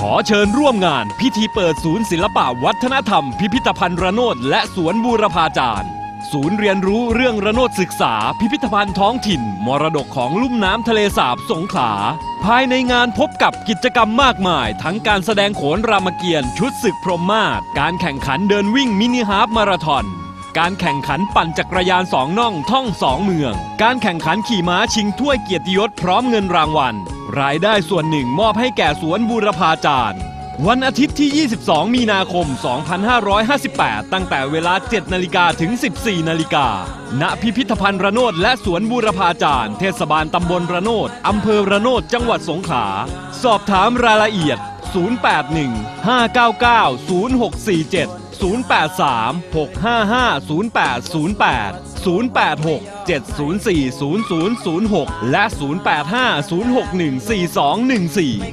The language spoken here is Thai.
ขอเชิญร่วมงานพิธีเปิดศูนย์ศิลปะวัฒนธรรม พิพิธภัณฑ์ระโนดและสวนบูรพาจารย์ ศูนย์เรียนรู้เรื่องระโนดศึกษา พิพิธภัณฑ์ท้องถิ่น มรดกของลุ่มน้ำทะเลสาบสงขลา ภายในงานพบกับกิจกรรมมากมาย ทั้งการแสดงโขนรามเกียรติ์ชุดศึกพรหมมาศการแข่งขันเดินวิ่งมินิฮาล์ฟมาราธอน การแข่งขันปั่นจักรยานสองน่องท่องสองเมือง การแข่งขันขี่ม้าชิงถ้วยเกียรติยศพร้อมเงินรางวัล รายได้ส่วนหนึ่งมอบให้แก่สวนบูรพาจารย์ วันอาทิตย์ที่ 22 มีนาคม 2558 ตั้งแต่เวลา 7 นาฬิกาถึง 14 นาฬิกา ณ พิพิธภัณฑ์ระโนดและสวนบูรพาจารย์ เทศบาลตำบลระโนดอำเภอระโนดจังหวัดสงขลา สอบถามรายละเอียด 081 599 0647 083 655 0808 086 704 0006 และ 085 061 4214